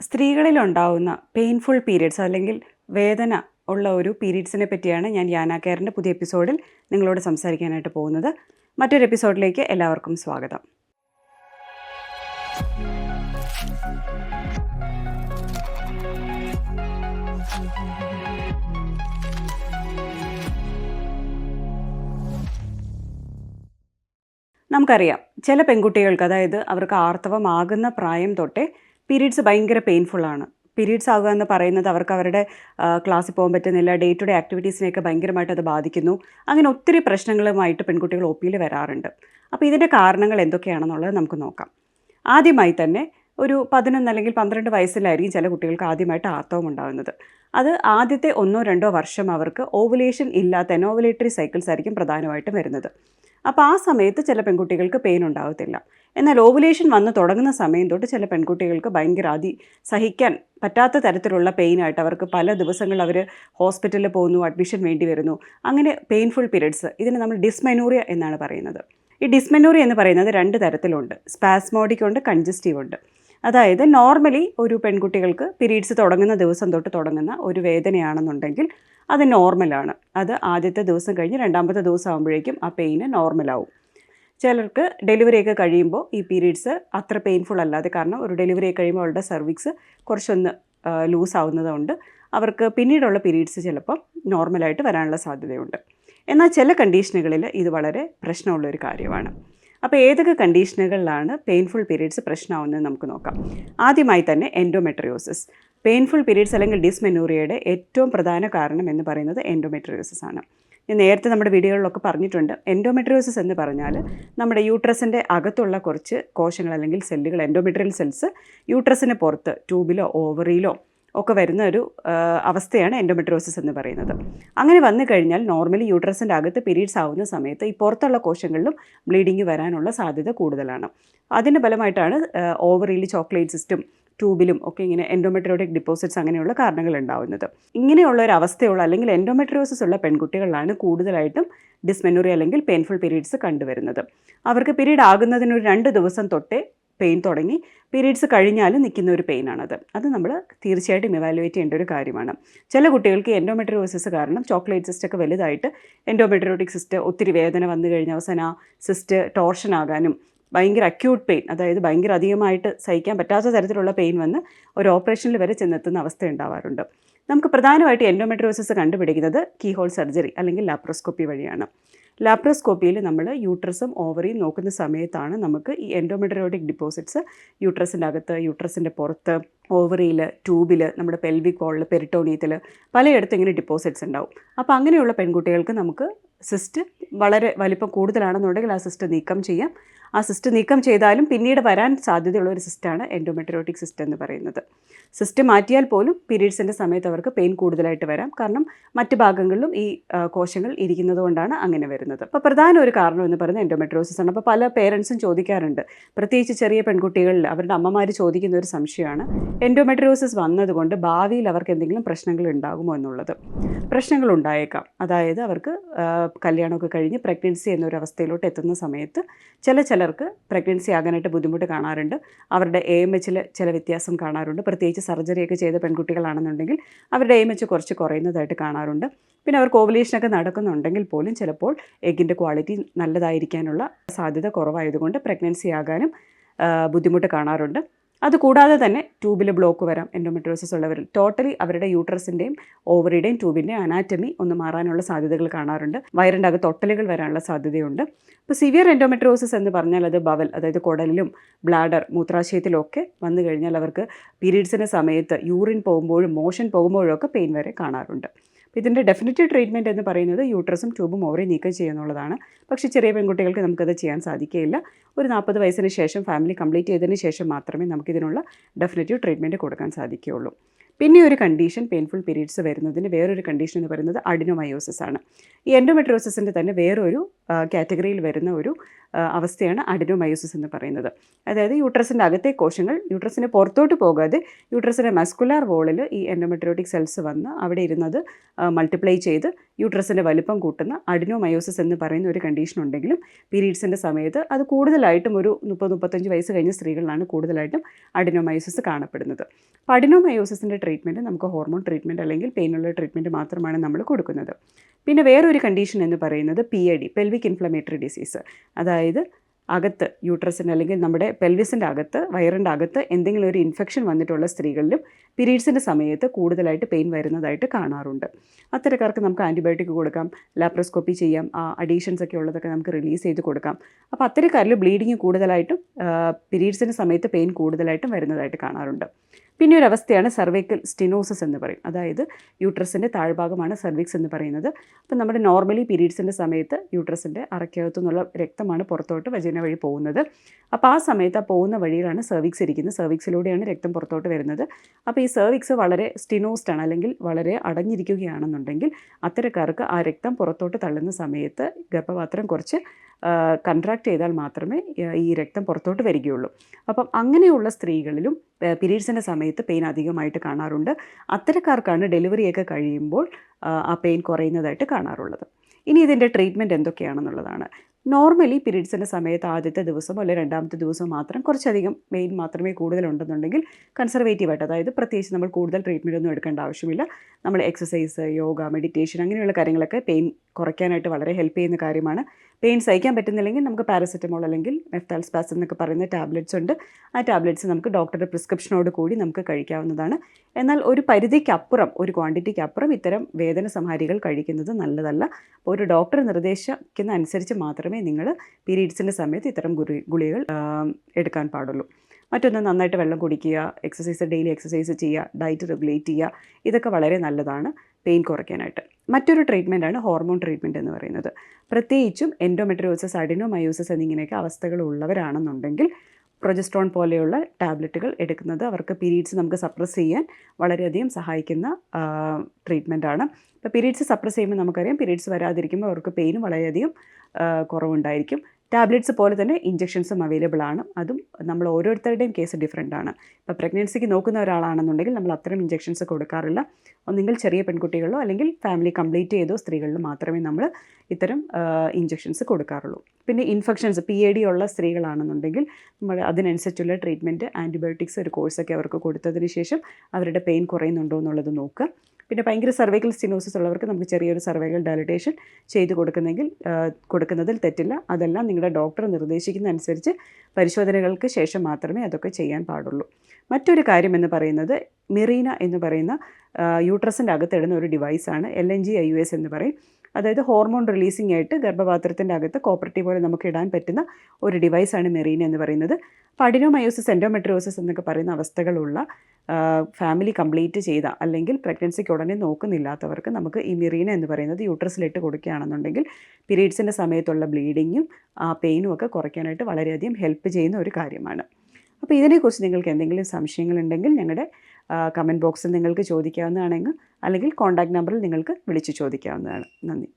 സ്ത്രീകളിലുണ്ടാവുന്ന painful periods അല്ലെങ്കിൽ വേദന ഉള്ള ഒരു പീരീഡ്സിനെ പറ്റിയാണ് ഞാൻ യാന പുതിയ എപ്പിസോഡിൽ നിങ്ങളോട് സംസാരിക്കാനായിട്ട് പോകുന്നത്. മറ്റൊരു എപ്പിസോഡിലേക്ക് എല്ലാവർക്കും സ്വാഗതം. നമുക്കറിയാം ചില പെൺകുട്ടികൾക്ക് അതായത് അവർക്ക് ആർത്തവമാകുന്ന പ്രായം തൊട്ടേ പീരീഡ്സ് ഭയങ്കര പെയിൻഫുള്ളാണ് പീരീഡ്സ് ആകുക എന്ന് പറയുന്നത് അവർക്ക് അവരുടെ ക്ലാസ്സിൽ പോകാൻ പറ്റുന്നില്ല ഡേ ടു ഡേ ആക്ടിവിറ്റീസിനെയൊക്കെ ഭയങ്കരമായിട്ട് അത് ബാധിക്കുന്നു. അങ്ങനെ ഒത്തിരി പ്രശ്നങ്ങളുമായിട്ട് പെൺകുട്ടികൾ ഒ പിയിൽ വരാറുണ്ട്. അപ്പോൾ ഇതിന്റെ കാരണങ്ങൾ എന്തൊക്കെയാണെന്നുള്ളത് നമുക്ക് നോക്കാം. ആദ്യമായി തന്നെ ഒരു പതിനൊന്ന് അല്ലെങ്കിൽ പന്ത്രണ്ട് വയസ്സിലായിരിക്കും ചില കുട്ടികൾക്ക് ആദ്യമായിട്ട് ആർത്തവം ഉണ്ടാകുന്നത്. അത് ആദ്യത്തെ ഒന്നോ രണ്ടോ വർഷം അവർക്ക് ഓവുലേഷൻ ഇല്ലാത്ത എനോവുലേറ്ററി സൈക്കിൾസ് ആയിരിക്കും പ്രധാനമായിട്ടും വരുന്നത്. അപ്പോൾ ആ സമയത്ത് ചില പെൺകുട്ടികൾക്ക് പെയിൻ ഉണ്ടാകത്തില്ല എന്നാൽ ഓവുലേഷൻ വന്ന് തുടങ്ങുന്ന സമയം തൊട്ട് ചില പെൺകുട്ടികൾക്ക് ഭയങ്കര അതി സഹിക്കാൻ പറ്റാത്ത തരത്തിലുള്ള പെയിനായിട്ട് അവർക്ക് പല ദിവസങ്ങൾ അവർ ഹോസ്പിറ്റലിൽ പോകുന്നു അഡ്മിഷൻ വേണ്ടി വരുന്നു. അങ്ങനെ പെയിൻഫുൾ പീരീഡ്സ് ഇതിന് നമ്മൾ ഡിസ്മെനൂറിയ എന്നാണ് പറയുന്നത്. ഈ ഡിസ്മെനൂറിയ എന്ന് പറയുന്നത് രണ്ട് തരത്തിലുണ്ട്. സ്പാസ്മോഡിക് ഉണ്ട് കൺജസ്റ്റീവ് ഉണ്ട്. അതായത് നോർമലി ഒരു പെൺകുട്ടികൾക്ക് പീരീഡ്സ് തുടങ്ങുന്ന ദിവസം തൊട്ട് തുടങ്ങുന്ന ഒരു വേദനയാണെന്നുണ്ടെങ്കിൽ അത് നോർമലാണ് അത് ആദ്യത്തെ ദിവസം കഴിഞ്ഞ് രണ്ടാമത്തെ ദിവസം ആകുമ്പോഴേക്കും ആ പെയിന് നോർമലാവും ചിലർക്ക് ഡെലിവറി ഒക്കെ കഴിയുമ്പോൾ ഈ പീരീഡ്സ് അത്ര പെയിൻഫുൾ അല്ലാതെ കാരണം ഒരു ഡെലിവറി കഴിയുമ്പോൾ അവളുടെ സർവിക്സ് കുറച്ചൊന്ന് ലൂസ് ആവുന്നതുകൊണ്ട് അവർക്ക് പിന്നീടുള്ള പീരീഡ്സ് ചിലപ്പം നോർമലായിട്ട് വരാനുള്ള സാധ്യതയുണ്ട്. എന്നാൽ ചില കണ്ടീഷനുകളിൽ ഇത് വളരെ പ്രശ്നമുള്ളൊരു കാര്യമാണ്. അപ്പോൾ ഏതൊക്കെ കണ്ടീഷനുകളിലാണ് പെയിൻഫുൾ പീരീഡ്സ് പ്രശ്നമാവുന്നത് നമുക്ക് നോക്കാം. ആദ്യമായി തന്നെ എൻഡോമെട്രിയോസിസ് പെയിൻഫുൾ പീരീഡ്സ് അല്ലെങ്കിൽ ഡിസ്മെനൂറിയയുടെ ഏറ്റവും പ്രധാന കാരണം എന്ന് പറയുന്നത് എൻഡോമെട്രിയോസിസ് ആണ്. ഞാൻ നേരത്തെ നമ്മുടെ വീഡിയോകളിലൊക്കെ പറഞ്ഞിട്ടുണ്ട്. എൻഡോമെട്രിയോസിസ് എന്ന് പറഞ്ഞാൽ നമ്മുടെ യൂട്രസിന്റെ അകത്തുള്ള കുറച്ച് കോശങ്ങൾ അല്ലെങ്കിൽ സെല്ലുകൾ എൻഡോമെട്രിയൽ സെൽസ് യൂട്രസിന് പുറത്ത് ട്യൂബിലോ ഓവറിയിലോ ഒക്കെ വരുന്ന ഒരു അവസ്ഥയാണ് എൻഡോമെട്രോസിസ് എന്ന് പറയുന്നത്. അങ്ങനെ വന്നു കഴിഞ്ഞാൽ നോർമലി യൂട്രസിന്റെ അകത്ത് പീരീഡ്സ് ആവുന്ന സമയത്ത് ഈ പുറത്തുള്ള കോശങ്ങളിലും ബ്ലീഡിങ് വരാനുള്ള സാധ്യത കൂടുതലാണ്. അതിന്റെ ഫലമായിട്ടാണ് ഓവറിയിൽ ചോക്ലേറ്റ് സിസ്റ്റം ട്യൂബിലും ഒക്കെ ഇങ്ങനെ എൻഡോമെട്രിയോട്ടിക് ഡിപ്പോസിറ്റ്സ് അങ്ങനെയുള്ള കാരണങ്ങൾ ഉണ്ടാവുന്നത്. ഇങ്ങനെയുള്ള ഒരു അവസ്ഥയുള്ള അല്ലെങ്കിൽ എൻഡോമെട്രോസിസ് ഉള്ള പെൺകുട്ടികളാണ് കൂടുതലായിട്ടും ഡിസ്മെനോറി അല്ലെങ്കിൽ പെയിൻഫുൾ പീരീഡ്സ് കണ്ടുവരുന്നത്. അവർക്ക് പീരീഡ് ആകുന്നതിന് ഒരു രണ്ട് ദിവസം തൊട്ടേ പെയിൻ തുടങ്ങി പീരീഡ്സ് കഴിഞ്ഞാലും നിൽക്കുന്ന ഒരു പെയിനാണത്. അത് നമ്മൾ തീർച്ചയായിട്ടും ഇവാലുവേറ്റ് ചെയ്യേണ്ട ഒരു കാര്യമാണ്. ചില കുട്ടികൾക്ക് എൻഡോമെട്രിയോസിസ് കാരണം ചോക്ലേറ്റ് സിസ്റ്റ് ഒക്കെ വലുതായിട്ട് എൻഡോമെട്രിയോട്ടിക് സിസ്റ്റ് ഒത്തിരി വേദന വന്നു കഴിഞ്ഞ അവസാനം ആ സിസ്റ്റ് ടോർഷൻ ആകാനും ഭയങ്കര അക്യൂട്ട് പെയിൻ അതായത് ഭയങ്കര അധികമായിട്ട് സഹിക്കാൻ പറ്റാത്ത തരത്തിലുള്ള പെയിൻ വന്ന് ഒരു ഓപ്പറേഷനിൽ വരെ ചെന്നെത്തുന്ന അവസ്ഥ ഉണ്ടാവാറുണ്ട്. നമുക്ക് പ്രധാനമായിട്ട് എൻഡോമെട്രിയോസിസ് കണ്ടുപിടിക്കുന്നത് കീഹോൾ സർജറി അല്ലെങ്കിൽ ലാപ്രോസ്കോപ്പി വഴിയാണ്. ലാപ്രോസ്കോപ്പിയിൽ നമ്മൾ യൂട്രസും ഓവറിയും നോക്കുന്ന സമയത്താണ് നമുക്ക് ഈ എൻഡോമെട്രിയോട്ടിക് ഡിപ്പോസിറ്റ്സ് യൂട്രസിന്റെ അകത്ത് യൂട്രസിന്റെ പുറത്ത് ഓവറിയിൽ ട്യൂബിൽ നമ്മുടെ പെൽവിക് വോളിൽ പെരിട്ടോണിയത്തിൽ പലയിടത്തും ഇങ്ങനെ ഡിപ്പോസിറ്റ്സ് ഉണ്ടാവും. അപ്പോൾ അങ്ങനെയുള്ള പെൺകുട്ടികൾക്ക് നമുക്ക് സിസ്റ്റ് വളരെ വലിപ്പം കൂടുതലാണെന്നുണ്ടെങ്കിൽ ആ സിസ്റ്റ് നീക്കം ചെയ്യാം. ആ സിസ്റ്റ് നീക്കം ചെയ്താലും പിന്നീട് വരാൻ സാധ്യതയുള്ള ഒരു സിസ്റ്റാണ് എൻഡോമെട്രിയോട്ടിക് സിസ്റ്റ് എന്ന് പറയുന്നത്. സിസ്റ്റ് മാറ്റിയാൽ പോലും പീരീഡ്സിന്റെ സമയത്ത് അവർക്ക് പെയിൻ കൂടുതലായിട്ട് വരാം. കാരണം മറ്റ് ഭാഗങ്ങളിലും ഈ കോശങ്ങൾ ഇരിക്കുന്നത് കൊണ്ടാണ് അങ്ങനെ വരുന്നത്. അപ്പോൾ പ്രധാന ഒരു കാരണം എന്ന് പറയുന്നത് എൻഡോമെട്രോസിസ് ആണ്. അപ്പോൾ പല പേരൻസും ചോദിക്കാറുണ്ട്. പ്രത്യേകിച്ച് ചെറിയ പെൺകുട്ടികളിൽ അവരുടെ അമ്മമാർ ചോദിക്കുന്ന ഒരു സംശയമാണ്. എൻഡോമെട്രോസിസ് വന്നതുകൊണ്ട് ഭാവിയിൽ അവർക്ക് എന്തെങ്കിലും പ്രശ്നങ്ങൾ ഉണ്ടാകുമോ എന്നുള്ളത്. പ്രശ്നങ്ങൾ ഉണ്ടായേക്കാം. അതായത് അവർക്ക് കല്യാണമൊക്കെ കഴിഞ്ഞ് പ്രഗ്നൻസി എന്നൊരു അവസ്ഥയിലോട്ട് എത്തുന്ന സമയത്ത് ചില ചില ചിലർക്ക് പ്രഗ്നൻസി ആകാനായിട്ട് ബുദ്ധിമുട്ട് കാണാറുണ്ട്. അവരുടെ എ എം എച്ചിൽ ചില വ്യത്യാസം കാണാറുണ്ട്. പ്രത്യേകിച്ച് സർജറിയൊക്കെ ചെയ്ത പെൺകുട്ടികളാണെന്നുണ്ടെങ്കിൽ അവരുടെ എ എം എച്ച് കുറച്ച് കുറയുന്നതായിട്ട് കാണാറുണ്ട്. പിന്നെ അവർക്ക് ഓവലേഷനൊക്കെ നടക്കുന്നുണ്ടെങ്കിൽ പോലും ചിലപ്പോൾ എഗിന്റെ ക്വാളിറ്റി നല്ലതായിരിക്കാനുള്ള സാധ്യത കുറവായതുകൊണ്ട് പ്രഗ്നൻസി ആകാനും ബുദ്ധിമുട്ട് കാണാറുണ്ട്. അതുകൂടാതെ തന്നെ ട്യൂബിൽ ബ്ലോക്ക് വരാം. എൻഡോമെട്രോസിസ് ഉള്ളവരിൽ. ടോട്ടലി അവരുടെ യൂട്രസിന്റെയും ഓവറിയുടെയും ട്യൂബിന്റെയും അനാറ്റമി ഒന്ന് മാറാനുള്ള സാധ്യതകൾ കാണാറുണ്ട്. വയറിന്റെ അകത്ത് ഒട്ടലുകൾ വരാനുള്ള സാധ്യതയുണ്ട്. അപ്പോൾ സിവിയർ എൻഡോമെട്രോസിസ് എന്ന് പറഞ്ഞാൽ അത് ബവൽ അതായത് കുടലിലും ബ്ലാഡർ മൂത്രാശയത്തിലൊക്കെ വന്നു കഴിഞ്ഞാൽ അവർക്ക് പീരീഡ്സിന്റെ സമയത്ത് യൂറിൻ പോകുമ്പോഴും മോഷൻ പോകുമ്പോഴും ഒക്കെ പെയിൻ വരെ കാണാറുണ്ട്. ഇതിന്റെ ഡെഫിനറ്റീവ് ട്രീറ്റ്മെന്റ് എന്ന് പറയുന്നത് യൂട്രസും ട്യൂബും ഓവറി നീക്കം ചെയ്യുന്നുള്ളതാണ്. പക്ഷേ ചെറിയ പെൺകുട്ടികൾക്ക് നമുക്കത് ചെയ്യാൻ സാധിക്കുകയില്ല ഒരു നാൽപ്പത് വയസ്സിന് ശേഷം ഫാമിലി കംപ്ലീറ്റ് ചെയ്തതിന് ശേഷം മാത്രമേ നമുക്കിതിനുള്ള ഡെഫിനറ്റീവ് ട്രീറ്റ്മെന്റ് കൊടുക്കാൻ സാധിക്കുകയുള്ളൂ. പിന്നെ ഒരു കണ്ടീഷൻ പെയിൻഫുൾ പീരീഡ്സ് വരുന്നതിന് വേറൊരു കണ്ടീഷൻ എന്ന് പറയുന്നത് അഡിനോമയോസിസ് ആണ്. ഈ എൻഡോമെട്രോസിസിന്റെ തന്നെ വേറൊരു കാറ്റഗറിയിൽ വരുന്ന ഒരു അവസ്ഥയാണ് അഡിനോമയോസിസ് എന്ന് പറയുന്നത്. അതായത് യൂട്രസിന്റെ അകത്തെ കോശങ്ങൾ യൂട്രസിന് പുറത്തോട്ട് പോകാതെ യൂട്രസിന്റെ മസ്കുലാർ വോളിൽ ഈ എൻഡോമെട്രിയോട്ടിക് സെൽസ് വന്ന് അവിടെ ഇരുന്നത് മൾട്ടിപ്ലൈ ചെയ്ത് യൂട്രസിന്റെ വലിപ്പം കൂട്ടുന്ന അഡിനോമയോസിസ് എന്ന് പറയുന്ന ഒരു കണ്ടീഷൻ ഉണ്ടെങ്കിലും പീരീഡ്സിന്റെ സമയത്ത് അത് കൂടുതലായിട്ടും ഒരു മുപ്പത് മുപ്പത്തഞ്ച് വയസ്സ് കഴിഞ്ഞ സ്ത്രീകളിലാണ് കൂടുതലായിട്ടും അഡിനോമയോസിസ് കാണപ്പെടുന്നത്. അപ്പോൾ അഡിനോമയോസിന്റെ ട്രീറ്റ്മെന്റ് നമുക്ക് ഹോർമോൺ ട്രീറ്റ്മെന്റ് അല്ലെങ്കിൽ പെയിനുള്ള ട്രീറ്റ്മെന്റ് മാത്രമാണ് നമ്മൾ കൊടുക്കുന്നത്. പിന്നെ വേറൊരു കണ്ടീഷൻ എന്ന് പറയുന്നത് P A D pelvic inflammatory disease അതായത് അകത്ത് യൂട്രസിന്റെ അല്ലെങ്കിൽ നമ്മുടെ പെൽവിസിന്റെ അകത്ത് വയറിന്റെ അകത്ത് എന്തെങ്കിലും ഒരു ഇൻഫെക്ഷൻ വന്നിട്ടുള്ള സ്ത്രീകളിലും പീരീഡ്സിന്റെ സമയത്ത് കൂടുതലായിട്ട് പെയിൻ വരുന്നതായിട്ട് കാണാറുണ്ട്. അത്തരക്കാർക്ക് നമുക്ക് ആന്റിബയോട്ടിക് കൊടുക്കാം ലാപ്രോസ്കോപ്പി ചെയ്യാം ആ അഡീഷൻസ് ഒക്കെ ഉള്ളതൊക്കെ നമുക്ക് റിലീസ് ചെയ്ത് കൊടുക്കാം. അപ്പോൾ അത്തരക്കാരിൽ ബ്ലീഡിങ് കൂടുതലായിട്ടും പീരീഡ്സിന്റെ സമയത്ത് പെയിൻ കൂടുതലായിട്ടും വരുന്നതായിട്ട് കാണാറുണ്ട്. പിന്നെ ഒരു അവസ്ഥയാണ് സർവൈക്കൽ സ്റ്റിനോസിസ് എന്ന് പറയും. അതായത് യൂട്രസിന്റെ താഴ്ഭാഗമാണ് സർവിക്സ് എന്ന് പറയുന്നത്. അപ്പം നമ്മുടെ നോർമലി പീരീഡ്സിന്റെ സമയത്ത് യൂട്രസിന്റെ അറക്കകത്തു നിന്നുള്ള രക്തമാണ് പുറത്തോട്ട് വജന വഴി പോകുന്നത്. അപ്പോൾ ആ സമയത്ത് ആ പോകുന്ന വഴിയിലാണ് സർവിക്സ് ഇരിക്കുന്നത്. സർവിക്സിലൂടെയാണ് രക്തം പുറത്തോട്ട് വരുന്നത്. അപ്പോൾ ഈ സർവിക്സ് വളരെ സ്റ്റിനോസ്ഡ് ആണ് അല്ലെങ്കിൽ വളരെ അടഞ്ഞിരിക്കുകയാണെന്നുണ്ടെങ്കിൽ അത്തരക്കാർക്ക് ആ രക്തം പുറത്തോട്ട് തള്ളുന്ന സമയത്ത് ഗർഭപാത്രം കുറച്ച് കൺട്രാക്ട് ചെയ്താൽ മാത്രമേ ഈ രക്തം പുറത്തോട്ട് വരികയുള്ളൂ. അപ്പം അങ്ങനെയുള്ള സ്ത്രീകളിലും പീരീഡ്സിന്റെ സമയത്ത് പെയിൻ അധികമായിട്ട് കാണാറുണ്ട്. അത്തരക്കാർക്കാണ് ഡെലിവറിയൊക്കെ കഴിയുമ്പോൾ ആ, പെയിൻ കുറയുന്നതായിട്ട് കാണാറുള്ളത്. ഇനി ഇതിന്റെ ട്രീറ്റ്മെന്റ് എന്തൊക്കെയാണെന്നുള്ളതാണ്. നോർമലി പീരീഡ്സിന്റെ സമയത്ത് ആദ്യത്തെ ദിവസം അല്ലെങ്കിൽ രണ്ടാമത്തെ ദിവസം മാത്രം കുറച്ചധികം പെയിൻ മാത്രമേ കൂടുതലുണ്ടെന്നുണ്ടെങ്കിൽ കൺസർവേറ്റീവായിട്ട് അതായത് പ്രത്യേകിച്ച് നമ്മൾ കൂടുതൽ ട്രീറ്റ്മെന്റ് ഒന്നും എടുക്കേണ്ട ആവശ്യമില്ല. നമ്മൾ എക്സസൈസ് യോഗ മെഡിറ്റേഷൻ അങ്ങനെയുള്ള കാര്യങ്ങളൊക്കെ പെയിൻ കുറയ്ക്കാനായിട്ട് വളരെ ഹെൽപ്പ് ചെയ്യുന്ന കാര്യമാണ്. പെയിൻ സഹിക്കാൻ പറ്റുന്നില്ലെങ്കിൽ നമുക്ക് പാരസെറ്റമോൾ അല്ലെങ്കിൽ മെഫ്താൽസ്പാസ് എന്നൊക്കെ പറയുന്ന ടാബ്ലറ്റ്സ് ഉണ്ട്. ആ ടാബ്ലറ്റ്സ് നമുക്ക് ഡോക്ടറുടെ പ്രിസ്ക്രിപ്ഷനോട് കൂടി നമുക്ക് കഴിക്കാവുന്നതാണ്. എന്നാൽ ഒരു പരിധിക്കപ്പുറം ഒരു ക്വാണ്ടിറ്റിക്ക് അപ്പുറം ഇത്തരം വേദന സംഹാരികൾ കഴിക്കുന്നത് നല്ലതല്ല. അപ്പോൾ ഒരു ഡോക്ടർ നിർദ്ദേശിക്കുന്ന അനുസരിച്ച് മാത്രമേ നിങ്ങൾ പീരീഡ്സിന്റെ സമയത്ത് ഇത്തരം ഗുളി ഗുളികൾ എടുക്കാൻ പാടുള്ളൂ. മറ്റൊന്ന് നന്നായിട്ട് വെള്ളം കുടിക്കുക എക്സസൈസ് ഡെയിലി എക്സസൈസ് ചെയ്യുക ഡയറ്റ് റെഗുലേറ്റ് ചെയ്യുക ഇതൊക്കെ വളരെ നല്ലതാണ്. പെയിൻ കുറയ്ക്കാനായിട്ട്. മറ്റൊരു ട്രീറ്റ്മെന്റാണ് ഹോർമോൺ ട്രീറ്റ്മെന്റ് എന്ന് പറയുന്നത്. പ്രത്യേകിച്ചും എൻഡോമെട്രിയോസസ് അഡിനോമയോസിസ് എന്നിങ്ങനെയൊക്കെ അവസ്ഥകൾ ഉള്ളവരാണെന്നുണ്ടെങ്കിൽ പ്രൊജസ്ട്രോൺ പോലെയുള്ള ടാബ്ലറ്റുകൾ എടുക്കുന്നത് അവർക്ക് പീരീഡ്സ് നമുക്ക് സപ്രസ് ചെയ്യാൻ വളരെയധികം സഹായിക്കുന്ന ട്രീറ്റ്മെന്റാണ് ഇപ്പോൾ പീരീഡ്സ് സപ്രസ് ചെയ്യുമ്പോൾ നമുക്കറിയാം പീരീഡ്സ് വരാതിരിക്കുമ്പോൾ അവർക്ക് പെയിനും വളരെയധികം കുറവുണ്ടായിരിക്കും. ടാബ്ലറ്റ്സ് പോലെ തന്നെ ഇഞ്ചെക്ഷൻസും അവൈലബിൾ ആണ്. അതും നമ്മൾ ഓരോരുത്തരുടെയും കേസ് ഡിഫറെന്റ് ആണ്. ഇപ്പോൾ പ്രഗ്നൻസിക്ക് നോക്കുന്ന ഒരാളാണെന്നുണ്ടെങ്കിൽ നമ്മൾ അത്തരം ഇഞ്ചെക്ഷൻസ് കൊടുക്കാറില്ല. ഒന്നെങ്കിൽ ചെറിയ പെൺകുട്ടികളോ അല്ലെങ്കിൽ ഫാമിലി കംപ്ലീറ്റ് ചെയ്തോ സ്ത്രീകളിലോ മാത്രമേ നമ്മൾ ഇത്തരം ഇഞ്ചെക്ഷൻസ് കൊടുക്കാറുള്ളൂ. പിന്നെ ഇൻഫെക്ഷൻസ് പി എ ഡി ഉള്ള സ്ത്രീകളാണെന്നുണ്ടെങ്കിൽ നമ്മൾ അതിനനുസരിച്ചുള്ള ട്രീറ്റ്മെന്റ് ആന്റിബയോട്ടിക്സ് ഒരു കോഴ്സൊക്കെ അവർക്ക് കൊടുത്തതിന് ശേഷം അവരുടെ പെയിൻ കുറയുന്നുണ്ടോ എന്നുള്ളത് നോക്കുക. പിന്നെ ഭയങ്കര സർവൈക്കൽ സ്റ്റിനോസിസ് ഉള്ളവർക്ക് നമുക്ക് ചെറിയൊരു സർവൈക്കൽ ഡയലിറ്റേഷൻ ചെയ്ത് കൊടുക്കുന്നെങ്കിൽ കൊടുക്കുന്നതിൽ തെറ്റില്ല. അതെല്ലാം നിങ്ങളുടെ ഡോക്ടർ നിർദ്ദേശിക്കുന്ന അനുസരിച്ച് പരിശോധനകൾക്ക് ശേഷം മാത്രമേ അതൊക്കെ ചെയ്യാൻ പാടുള്ളൂ. മറ്റൊരു കാര്യം എന്ന് പറയുന്നത് മിറീന എന്ന് പറയുന്ന യൂട്രസിന്റെ അകത്തിടുന്ന ഒരു ഡിവൈസാണ് L N G I U S എന്ന് പറയും. അതായത് ഹോർമോൺ റിലീസിംഗ് ആയിട്ട് ഗർഭപാത്രത്തിന്റെ അകത്ത് കോപ്പറേറ്റീവ് പോലെ നമുക്ക് ഇടാൻ പറ്റുന്ന ഒരു ഡിവൈസാണ് മെറീന എന്ന് പറയുന്നത്. അപ്പോൾ അഡിനോമയോസിസ് എൻഡോമെട്രിയോസിസ് എന്നൊക്കെ പറയുന്ന അവസ്ഥകളുള്ള ഫാമിലി കംപ്ലീറ്റ് ചെയ്ത അല്ലെങ്കിൽ പ്രഗ്നൻസിക്ക് ഉടനെ നോക്കുന്നില്ലാത്തവർക്ക് നമുക്ക് ഈ മിറീന എന്ന് പറയുന്നത് യൂട്രസിലിട്ട് കൊടുക്കുകയാണെന്നുണ്ടെങ്കിൽ പീരീഡ്സിന്റെ സമയത്തുള്ള ബ്ലീഡിങ്ങും ആ പെയിനും ഒക്കെ കുറയ്ക്കാനായിട്ട് വളരെയധികം ഹെൽപ്പ് ചെയ്യുന്ന ഒരു കാര്യമാണ്. അപ്പോൾ ഇതിനെക്കുറിച്ച് നിങ്ങൾക്ക് എന്തെങ്കിലും സംശയങ്ങളുണ്ടെങ്കിൽ ഞങ്ങളുടെ കമന്റ് ബോക്സിൽ നിങ്ങൾക്ക് ചോദിക്കാവുന്നതാണെങ്കിൽ അല്ലെങ്കിൽ കോൺടാക്ട് നമ്പറിൽ നിങ്ങൾക്ക് വിളിച്ച് ചോദിക്കാവുന്നതാണ്. നന്ദി.